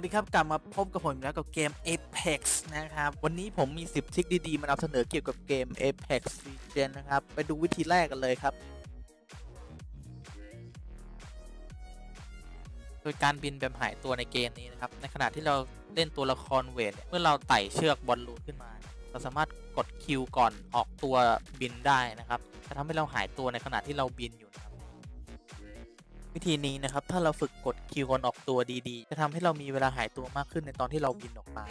วัสดีครับ กลับมาพบกับผมแล้วกับเกม Apex นะครับ วันนี้ผมมี 10ทริคดี ๆ มานำเสนอเกี่ยวกับเกม Apex Legends นะครับ ไปดูวิธีแรกกันเลยครับ โดยการบินแบบหายตัวในเกมนี้นะครับ ในขณะที่เราเล่นตัวละครเวท เมื่อเราไต่เชือกบอลลูนขึ้นมา เราสามารถกดคิวก่อนออกตัวบินได้นะครับ จะทำให้เราหายตัวในขณะที่เราบินอยู่ วิธีนี้นะครับ ถ้าเราฝึกกดคิวกอนออกตัวดีๆ จะทำให้เรามีเวลาหายตัวมากขึ้นในตอนที่เราบินออกมา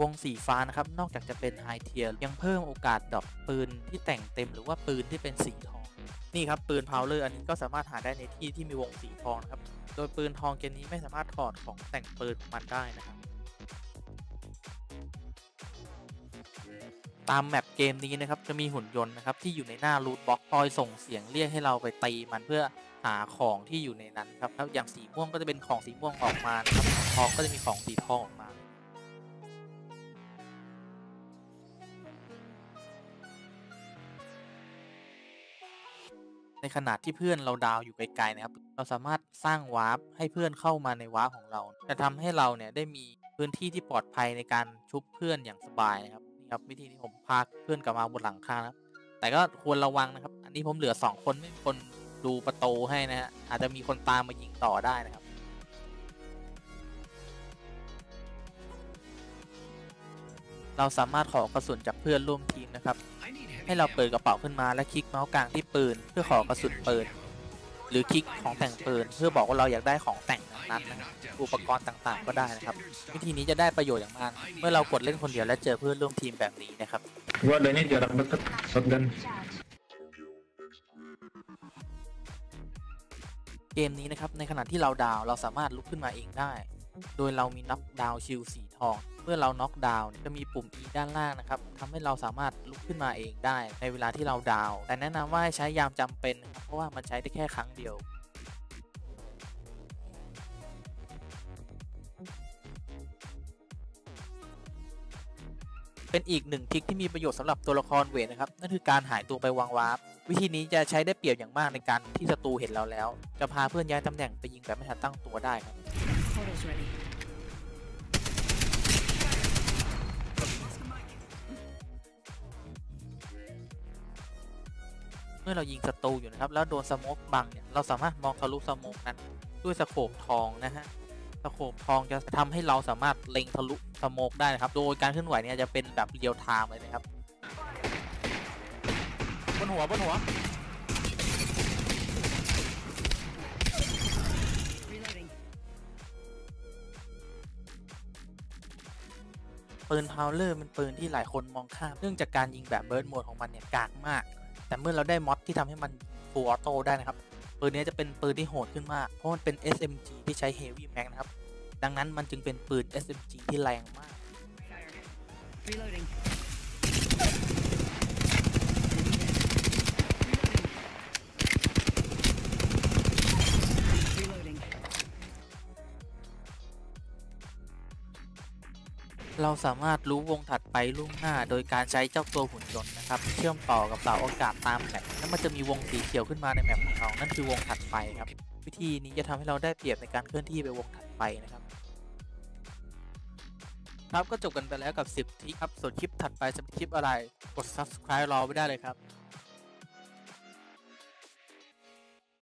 วงสีฟ้านะครับ นอกจากจะเป็นไฮเทียร์ยังเพิ่มโอกาสดอปปืนที่แต่งเต็มหรือว่าปืนที่เป็นสีทอง นี่ครับ ปืนพาวเลอร์อันนี้ก็สามารถหาได้ในที่ที่มีวงสีทองนะครับ โดยปืนทองเกมนี้ไม่สามารถถอดของแต่งปืนมันได้นะครับ ตามแมปเกมนี้นะครับจะมีหุ่นยนต์นะครับที่อยู่ในหน้ารูทบล็อกคอยส่งเสียงเรียกให้เราไปตีมันเพื่อหาของที่อยู่ในนั้นครับครับอย่างสีม่วงก็จะเป็นของสีม่วงออกมานะครับทองก็จะมีของสีทองออกมาในขณะที่เพื่อนเราดาวอยู่ไกลๆนะครับ เราสามารถสร้างวาร์ปให้เพื่อนเข้ามาในวาร์ปของเรา จะทำให้เราเนี่ยได้มีพื้นที่ที่ปลอดภัยในการชุบเพื่อนอย่างสบายนะครับ นี่ครับวิธีที่ผมพาเพื่อนกลับมาบนหลังคานะครับแต่ก็ควรระวังนะครับ อันนี้ผมเหลือ2คนไม่มีคนดูประตูให้นะฮะอาจจะมีคนตามมายิงต่อได้นะครับเราสามารถขอกระสุนจากเพื่อนร่วมทีมนะครับ ให้เราเปิดกระเป๋าขึ้นมาและคลิกเมาส์กลางที่ปืน เพื่อขอกระสุนปืน หรือคลิกของแต่งปืนเพื่อบอกว่าเราอยากได้ของแต่งนั้นๆนะครับอุปกรณ์ต่างๆ ก็ได้นะครับ วิธีนี้จะได้ประโยชน์อย่างมาก เมื่อเรากดเล่นคนเดียวและเจอเพื่อนร่วมทีมแบบนี้นะครับ Gua adanya jarak deket shotgun. เกมนี้นะครับในขณะที่เราดาวน์เราสามารถลุกขึ้นมาเองได้ โดยเรามีน็อกดาวน์ชิลสีทอง เมื่อเราน็อกดาวน์จะมีปุ่ม E ด้านล่างนะครับทำให้เราสามารถลุกขึ้นมาเองได้ในเวลาที่เราดาวแต่แนะนำว่าให้ใช้ยามจำเป็นนะครับเพราะว่ามันใช้ได้แค่ครั้งเดียวเป็นอีกหนึ่งทริคที่มีประโยชน์สำหรับตัวละครเวทนะครับ นั่นคือการหายตัวไปวางวาร์ปวิธีนี้จะใช้ได้เปรียบอย่างมากในการที่ศัตรูเห็นเราแล้ว จะพาเพื่อนย้ายตำแหน่งไปยิงแบบไม่ทันตั้งตัวได้ครับ Portal's ready. เมื่อเรายิงศัตรูอยู่นะครับ แล้วโดนสโมกบังเนี่ย เราสามารถมองทะลุสโมกนั้นด้วยสโคปทองนะฮะ สโคปทองจะทำให้เราสามารถเล็งทะลุสโมกได้นะครับ โดยการเคลื่อนไหวเนี่ยจะเป็นแบบเรียลไทม์เลยนะครับ บนหัวบนหัว ปืนพาวเลอร์เป็นปืนที่หลายคนมองข้าม เนื่องจากการยิงแบบเบิร์ดโหมดของมันเนี่ยกากมาก แต่เมื่อเราได้ม็อดที่ทำให้มันฟูลออโต้ได้นะครับ ปืนนี้จะเป็นปืนที่โหดขึ้นมาก เพราะมันเป็น SMG ที่ใช้ Heavy Mag นะครับ ดังนั้นมันจึงเป็นปืน SMG ที่แรงมาก เราสามารถรู้วงถัดไปล่วงหน้า โดยการใช้เจ้าตัวหุ่นยนต์นะครับ เชื่อมต่อกับเสาอากาศตามแมปแล้วมันจะมีวงสีเขียวขึ้นมาในแมปของเรานั่นคือวงถัดไปครับ วิธีนี้จะทำให้เราได้เปรียบในการเคลื่อนที่ไปวงถัดไปนะครับครับก็จบกันไปแล้วกับ 10ทริคครับส่วนคลิปถัดไปจะเป็นคลิปอะไรกด subscribe รอไว้ได้เลยครับ